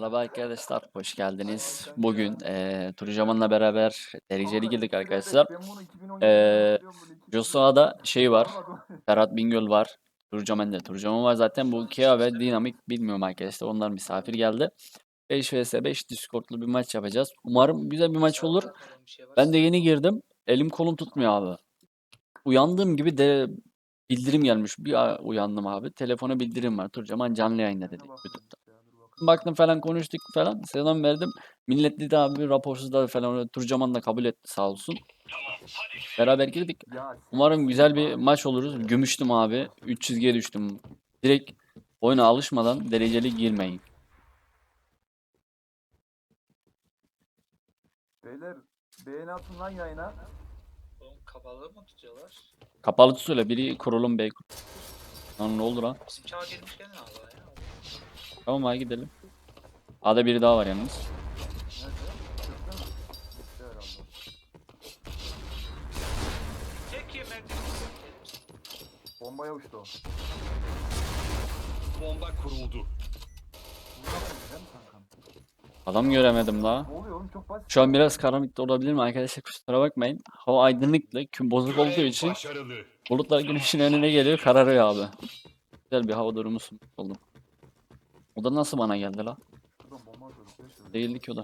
Merhaba arkadaşlar, hoş geldiniz. Bugün eee Turcaman'la beraber dereceli girdik arkadaşlar. Eee Josua'da şey var, Ferhat Bingöl var, Turcaman da Turcaman var zaten. Bu Kia ve Dinamik bilmiyorum arkadaşlar, onlar misafir geldi. 5 vs 5 Discord'lu bir maç yapacağız. Umarım güzel bir maç olur. Ben de yeni girdim, elim kolum tutmuyor abi. Uyandığım gibi de bildirim gelmiş. Bir uyandım abi, telefona bildirim var. Turcaman canlı yayında dedi YouTube'da. Baktım falan konuştuk falan. Selam verdim. Millet dedi abi raporsuzlar falan. Turcaman da kabul etti sağ olsun. Beraber girdik. Umarım güzel bir maç oluruz. Gümüştüm abi. 3 çizgiye düştüm. Direkt oyuna alışmadan dereceli girmeyin. Beyler beğeni atın lan yayına. Oğlum kapalı mı tutuyorlar? Kapalı tutuyla biri kurulum bey. Lan ne oldu lan? Bizim çağa girmiş gelin Allah ya. Tamam hadi gidelim. A'da biri daha var yalnız. Bombaya uçtu o. Bomba kuruldu. Adam göremedim basit. Şu an biraz karanlıkta olabilir mi arkadaşlar kusura bakmayın. Hava aydınlıkla küm bozuk olduğu için bulutlar güneşin önüne geliyor kararıyor abi. Güzel bir hava durumu sunmuş oldum. O da nasıl bana geldi la? Şuradan bomba atıyorduk. ya şöyle. Değildi ki o da.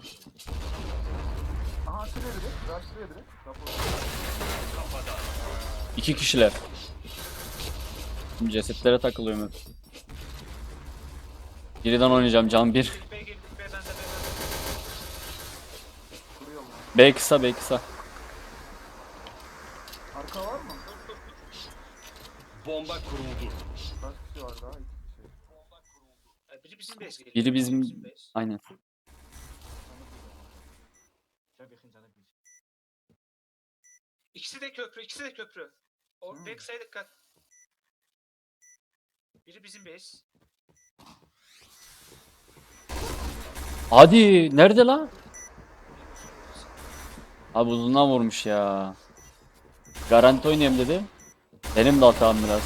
Aha şuraya direkt. Daha şuraya direkt. İki kişiler. Şimdi cesetlere takılıyorum hep. Biriden oynayacağım can bir. B kısa B kısa. Arka var mı? Bomba kuruldu. Kaç kişi var daha? Biri bizim base geliyor. Biri bizim-. Aynen. İkisi de köprü, ikisi de köprü. O Hmm. backside dikkat. Biri bizim base. Hadi nerede la? Abi uzundan vurmuş ya. Garanti oynayayım dedi. Benim de hatam biraz.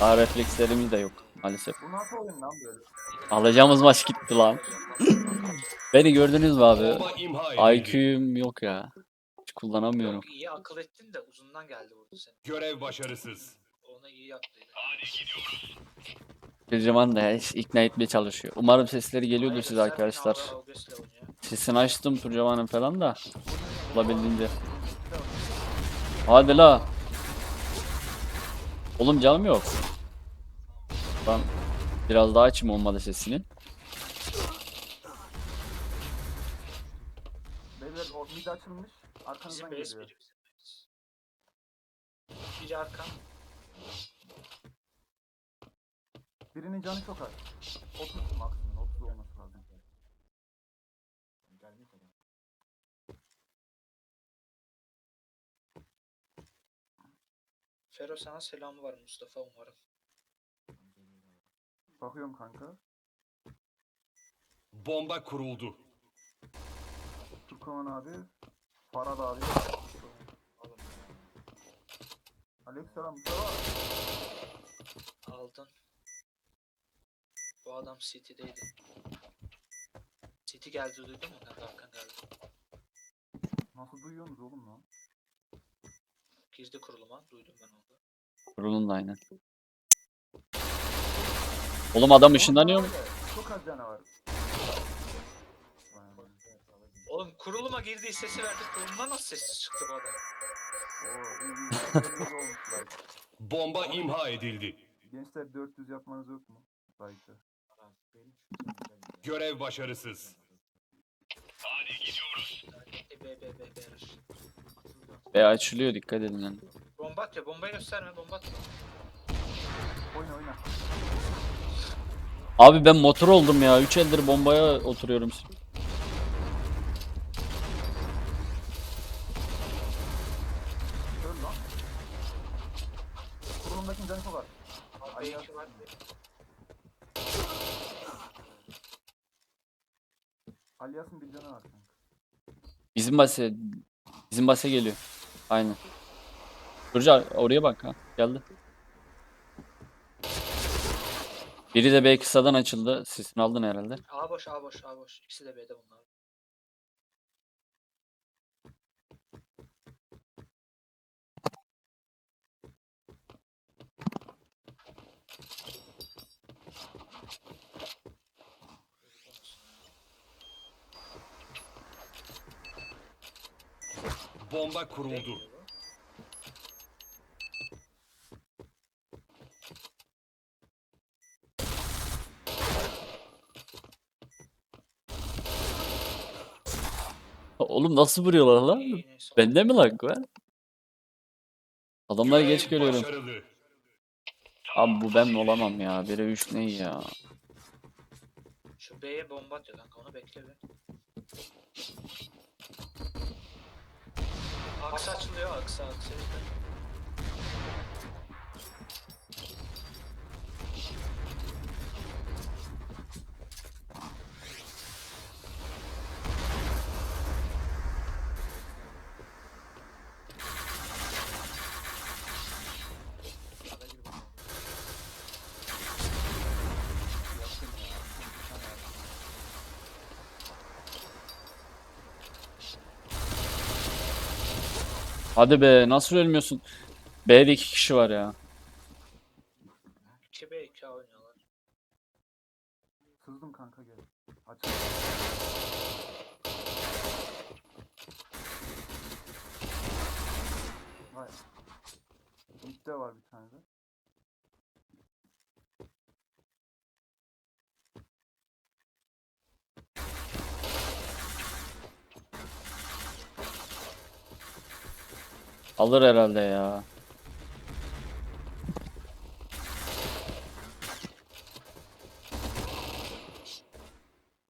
Daha reflekslerimiz de yok maalesef. Bu nasıl oyun lan böyle? Alacağımız maç gitti lan. Beni gördünüz mü abi? IQ'm yok ya. Hiç kullanamıyorum. Yok iyi akıl ettin de uzundan geldi vurdu seni. Görev başarısız. Onu iyi yaptı. Gülceman da hiç ikna etmeye çalışıyor. Umarım sesleri geliyordur Hayır, size arkadaşlar. Oynuyor. Sesini açtım Turcaman'ın falan da. Olabildiğince. Hadi la. Oğlum canım yok. Ben biraz daha açayım olmadı sesini. Beyler o mid açılmış. Arkanızdan Bizim base geliyor. biri bizim base. Biri arkan. Birinin canı çok az. 30 maksimum. 30 olması lazım. Fero sana selamı var Mustafa umarım. Bakıyorum kanka. Bomba kuruldu. Turkoman abi. Farad abi. Aleykümselam Mustafa. Aldın. Bu adam City'deydi. City geldi duydun mu? Nerede arkan geldi. Nasıl duyuyorsunuz oğlum lan? Girdi kuruluma. Duydum ben onu. Kurulun da aynen. Oğlum adam ışınlanıyor mu? Çok az canavar. Vay aman. Oğlum kuruluma girdiği sesi verdik. Kuruluma nasıl sessiz çıktı bu adam? Bomba imha edildi. Gençler 400 yapmanız yok mu? Like'ı. Görev başarısız. E, be be be be. B açılıyor dikkat edin yani. Bomba atıyor. Bombayı gösterme. Bomba atıyor. Oyna oyna. Abi ben motor oldum ya. 3 eldir bombaya oturuyorum. Öl lan. Kurulumdaki canı çok az. Abi B2 var. Alyas'ın bir canı var kanka. Bizim base bizim base geliyor. Aynen. Durca oraya bak ha. Geldi. Biri de B kısadan açıldı. Sesini aldın herhalde. A boş A boş A boş. İkisi de B'de bunlar. Bomba kuruldu. Oğlum nasıl vuruyorlar lan? Bende mi lag var? Adamları geç görüyorum. Abi bu ben olamam ya. 1'e 3 ne ya? Şu B'ye bomba atıyor kanka onu bekle bir. Aksa açılıyor aksa aksa. Hadi be nasıl ölmüyorsun? B'de 2 kişi var ya. 2 B 2 A oynuyorlar. Sızdım kanka gel. Aç. Vay. Mid'de var bir tane de. Alır herhalde ya.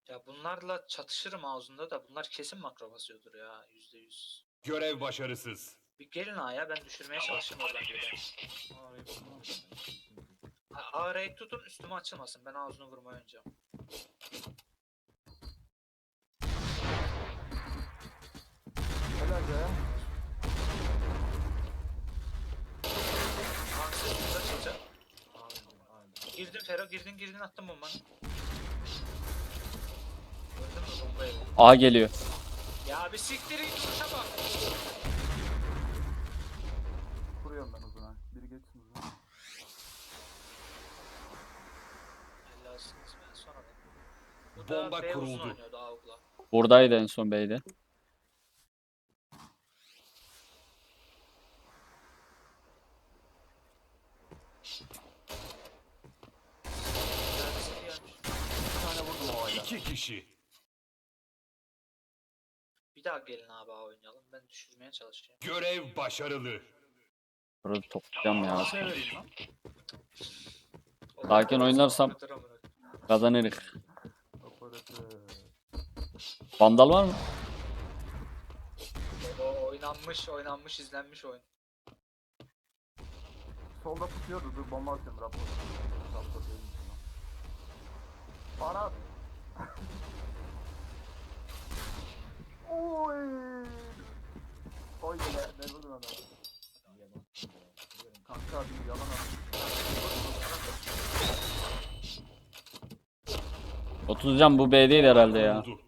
Ya bunlarla çatışırım ağzında da bunlar kesin makro basıyordur ya yüzde yüz. Görev başarısız. Bir gelin A'ya ben düşürmeye çalışırım oradan böyle. A- A raid tutun üstüme açılmasın ben ağzını vurmaya oynayacağım. Helal be. Girdin Fero girdin girdin attım bombanı. Gördün mü bombayı? A geliyor. Ya bir siktirin kuşa bak. Kuruyorum ben uzuna. Biri geçsin uzuna. Helalsiniz ben sonra da. Bu da Bomba kuruldu. oynuyordu. Buradaydı en son B'de. Güzel bir gelmiş. Bir tane vurdum o ayda. İki kişi. Bir daha gelin abi A oynayalım. Ben düşürmeye çalışacağım. Görev başarılı. Burada toplayacağım ya. Sakin oynarsam-. Kazanırız. Vandal var mı? O oynanmış, oynanmış, izlenmiş oyun. Solda tutuyordu. Dur bomba atıyorum rapor. Rapor. Bana at. Oy. Oy ne, ne vurdun adam? Kanka bir yalan at. 30 can bu B değil herhalde ya. Kuruldu.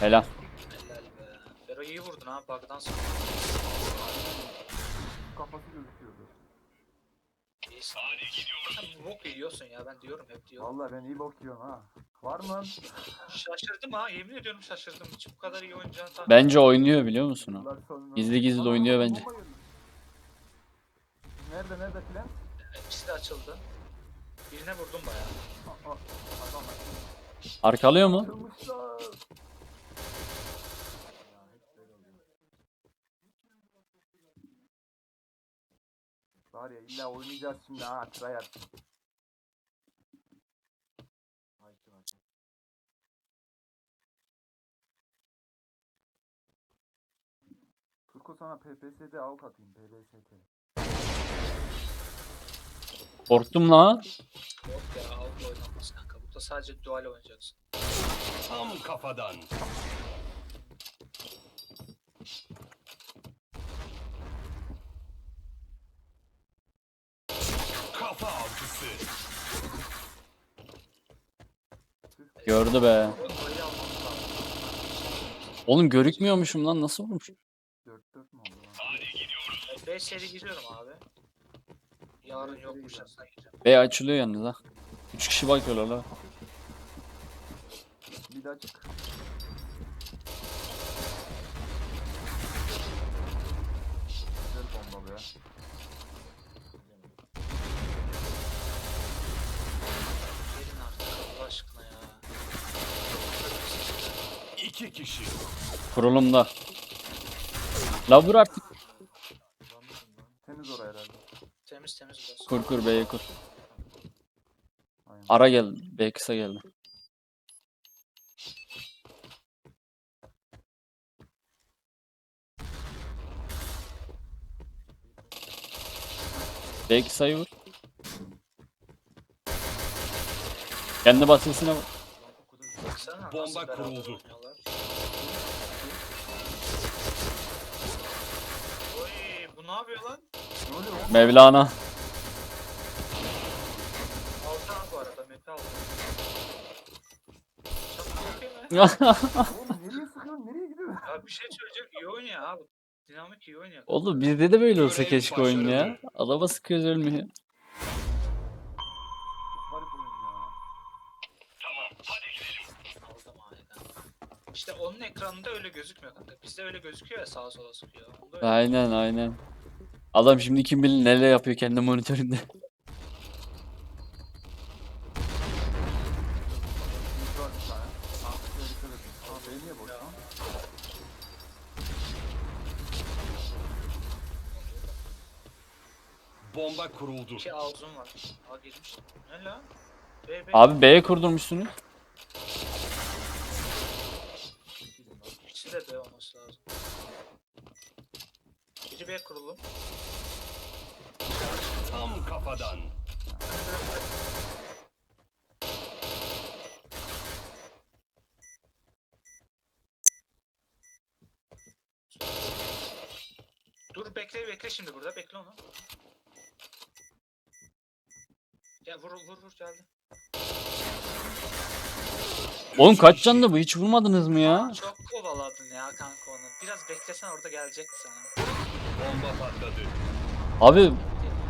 Helal. Helal be. Fero iyi vurdun ha bug'dan sonra. Kafası gözüküyordu. İyisin. Sen bok yiyorsun ya ben diyorum hep diyorum. Vallahi ben iyi bok yiyorum ha. Var mı? Şaşırdım ha yemin ediyorum şaşırdım. Hiç bu kadar iyi oynayacağını tahmin Bence oynuyor biliyor musun o? Yıllar sonra- Gizli gizli Aa, oynuyor bomba bence. Nerede nerede filan? İkisi de açıldı. Birine vurdum bayağı. Aa, Arkalıyor mu? Atılmışlar. Var ya illa oynayacağız şimdi ha tryhard. Turko sana PPS'de avuk atayım PPS'de. Korktum la. Yok ya avukla oynanmaz kanka. Burada sadece dual oynayacaksın. Tam kafadan. Gördü be. Oğlum görükmüyormuşum lan nasıl olmuş? 4-4 mü oldu lan? E, B seri giriyorum abi. Yarın yokmuş aslında gireceğim. B açılıyor yalnız ha. 3 kişi bakıyorlar la. Bir daha çık. Güzel bomba be. Gelin artık Allah aşkına ya. İki kişi. Kurulumda. La vur artık. Temiz oraya herhalde. Temiz temiz burası. Kur kur B'ye kur. Aynen. Ara geldi. B kısa geldi. B kısayı vur. Kendi basısına vur. Baksana Bomba kuruldu. oynuyorlar. Oy bu ne yapıyor lan? Ne oluyor oğlum? Mevlana. Ha bu arada okey mi? Oğlum nereye sıkıyorsun? Nereye gidiyorsun? Ya bir şey söyleyeceğim iyi oynuyor abi. Dinamik iyi oynuyor. Oğlum bizde de böyle olsa keşke oyun ya. Adama sıkıyoruz ölmüyor. İşte onun ekranında öyle gözükmüyor kanka. Bizde öyle gözüküyor ya sağa sola sıkıyor. Onda öyle. Aynen aynen. Adam şimdi kim bilir neler yapıyor kendi monitöründe. Bir var bir tane. Aa, şöyle dikkat edin. Aa, benim niye boş lan? Bomba kuruldu. İki ağzım var. Aa girmiş. Ne lan? B, B. Abi B'ye kurdurmuşsunuz. İkisi de B olması lazım. Biri B kurulum. Tam kafadan. Dur bekle bekle şimdi burada bekle onu. Gel vur vur vur geldi. Oğlum kaç canlı bu hiç vurmadınız mı ya? Çok kovaladın ya kanka onu. Biraz beklesen orada gelecekti sana. Bomba patladı. Abi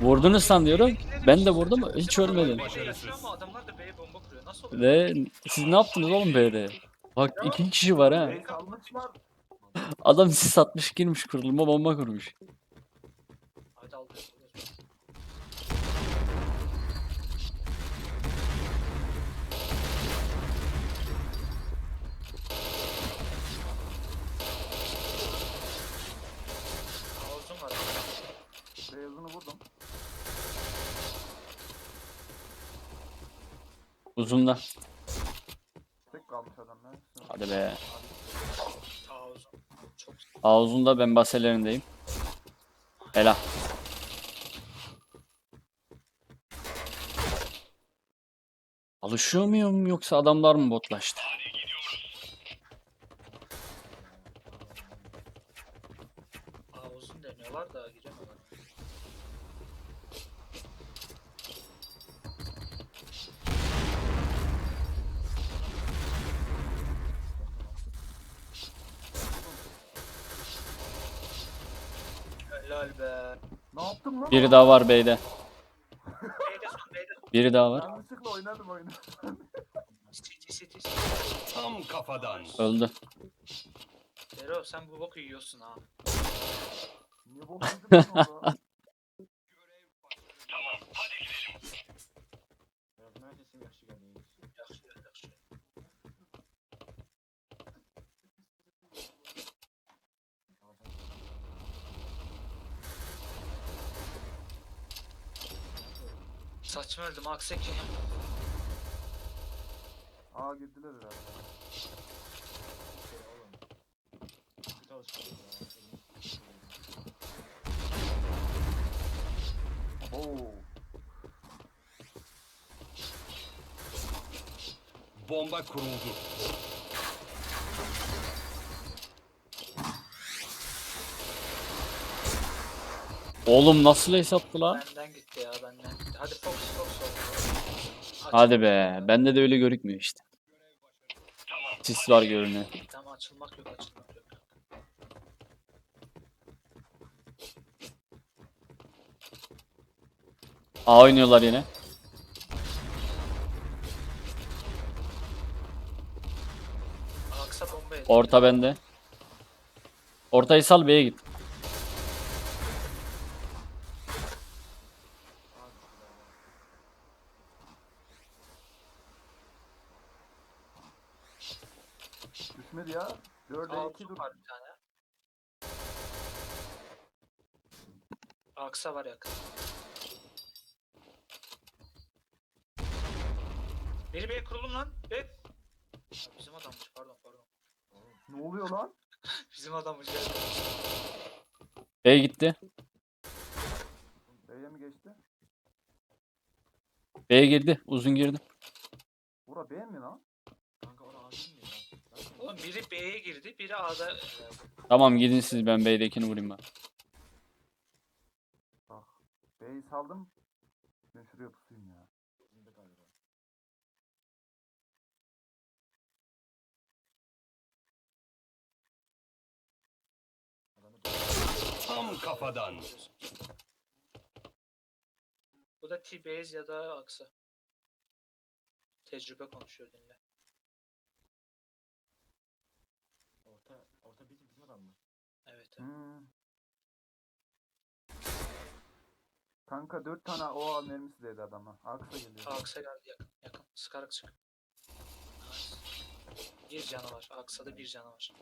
vurdunuz san diyorum. Bekledim Ben de vurdum hiç ölmedim. Yaşıyor Başarısız. ama adamlar da B'ye bomba kuruyor. Nasıl oluyor? Ve siz ne yaptınız oğlum B'de? Bak iki kişi var ha. Adam sis atmış girmiş kuruluma bomba kurmuş. Hadi al. alıyoruz. Aa, uzun var. Beyazını vurdum. Uzunda. Tek kalmış adam ya. Hadi be. Aa, uzun. Çok A uzunda ben baselerindeyim. Ela. Alışıyor muyum yoksa adamlar mı botlaştı? Aa, uzun deniyorlar da giremiyorlar. Helal be. Ne yaptım lan? Biri daha var son. Biri daha var. Yanlışlıkla oynadım oyunu. Tam kafadan. Öldü. Zero sen bu boku yiyorsun ha. Niye bok yedim ben öldüm Akseki. Aa girdiler herhalde. Oo. Bomba kuruldu. Oğlum nasıl attı lan? Benden gitti ya benden gitti. Hadi Fox. Hadi be. Bende de öyle görükmüyor işte. Sis var görünüyor. Tamam açılmak yok açılmak yok. A oynuyorlar yine. Orta bende. Ortayı sal B'ye git. Düşmedi ya. 4'e 2 Altın dur. var bir tane. Aksa var yakın. Biri B'ye kurulum lan. B. Bizim adammış pardon pardon. Ne oluyor lan? Bizim adammış. B'ye gitti. B'ye mi geçti? B'ye girdi. Uzun girdi. Bura B mi lan? Oğlum biri B'ye girdi, biri A'da. Tamam gidin siz ben B'dekini vurayım ben. B'yi saldım. Ben şuraya pusayım ya. Tam kafadan. Bu da T-Base ya da Aksa. Tecrübe konuşuyor dinle. Orta, orta bizim bizim adam mı? Evet. evet. Hmm. Kanka 4 tane OA mermisi dedi adama. Aksa geliyor. Aksa geldi yakın. Yakın. Sıkarak çık. Bir canı var. Aksa'da bir canı var.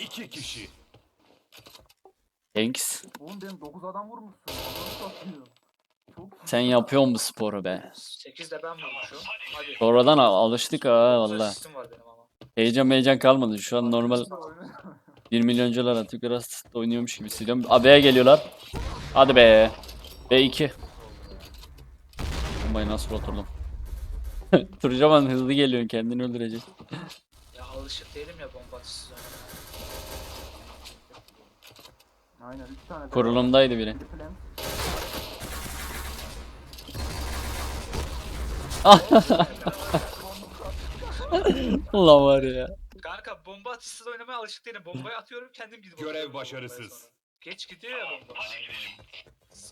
İki kişi. Thanks. Oğlum benim 9 adam vurmuşsun. Çok Sen ya. yapıyorsun bu sporu be. 8 de ben vurmuşum. Hadi. Sonradan al- alıştık ha valla. asistim var benim ama. Heyecan heyecan kalmadı. Şu an normal Şimdi oynuyor. 1 milyoncular artık biraz oynuyormuş gibi hissediyorum. A B'ye geliyorlar. Hadi be. B2. Bombayı nasıl oturdum? Turcaman hızlı geliyorsun kendini öldürecek. Ya alışık değilim ya bomba. Aynen 3 tane. Kurulumdaydı biri. Ulan var ya. Kanka bomba atışsız oynamaya alışık değilim. Bombayı atıyorum kendim gidip Görev başarısız. Geç gidiyor ya bomba.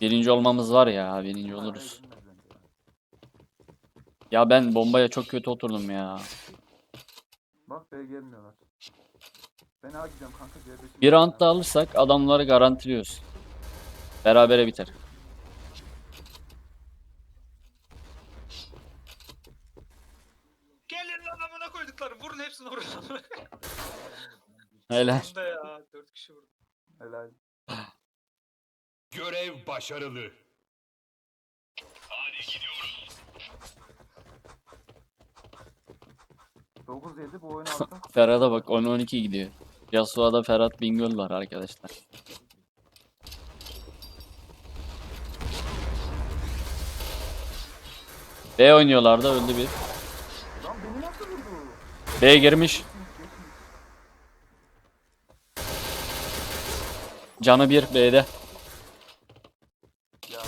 Birinci olmamız var ya. Birinci oluruz. Ya. Ben bombaya çok kötü oturdum ya. Bak B gelmiyorlar. Ben A gidiyorum kanka C5'i. Bir round da alırsak adamları garantiliyoruz. Berabere biter. Gelin lan amına koyduklarım. Vurun hepsini vurun. Helal. Sonunda ya. 4 kişi vurdu. Helal. Görev başarılı. 9 7 bu oyunu alsak. Ferhat'a bak 10-12 gidiyor. Yasuo'da Ferhat Bingöl var arkadaşlar. B oynuyorlar da öldü bir. Lan beni nasıl vurdu? B girmiş. Canı bir B'de. Ya.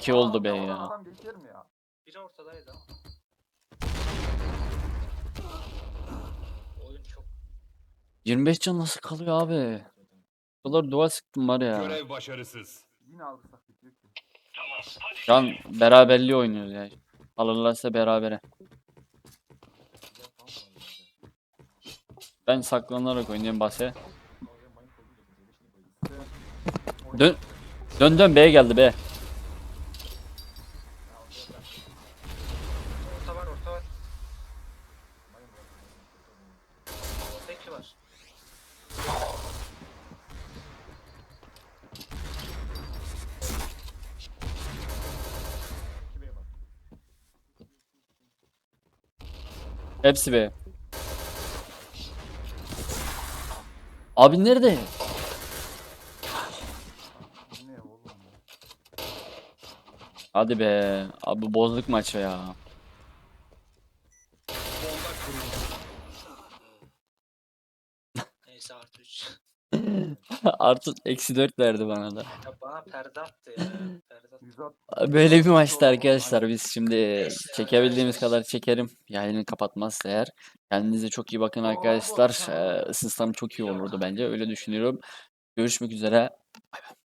2 oldu B Oradan ya. Adam geçer mi ya? Biri ortadaydı ama. Oyun çok 25 can nasıl kalıyor abi? Bu kadar dual sıktım var ya. Görev başarısız. Yine alırsak bitiyor ki. Şu an beraberliği oynuyoruz ya. Alırlarsa berabere. Ben saklanarak oynuyorum base. Oraya mayın koydum da C5'ini koydum. İşte Dön. Dön dön B geldi B. orta var orta var. Mayın bırakın. Orta iki var. İki B'ye bak. Hepsi B. Abi nerede? Hadi be. Abi bozduk maçı ya. Neyse artı 3. Artı eksi 4 verdi bana da. Ya bana perde attı ya. Perde attı. 160 Böyle bir maçtı arkadaşlar. Biz şimdi çekebildiğimiz kadar çekerim. Yayını kapatmazsa eğer. Kendinize çok iyi bakın arkadaşlar. Ee, ısınsam çok iyi olurdu bence. Öyle düşünüyorum. Görüşmek üzere. Bay bay.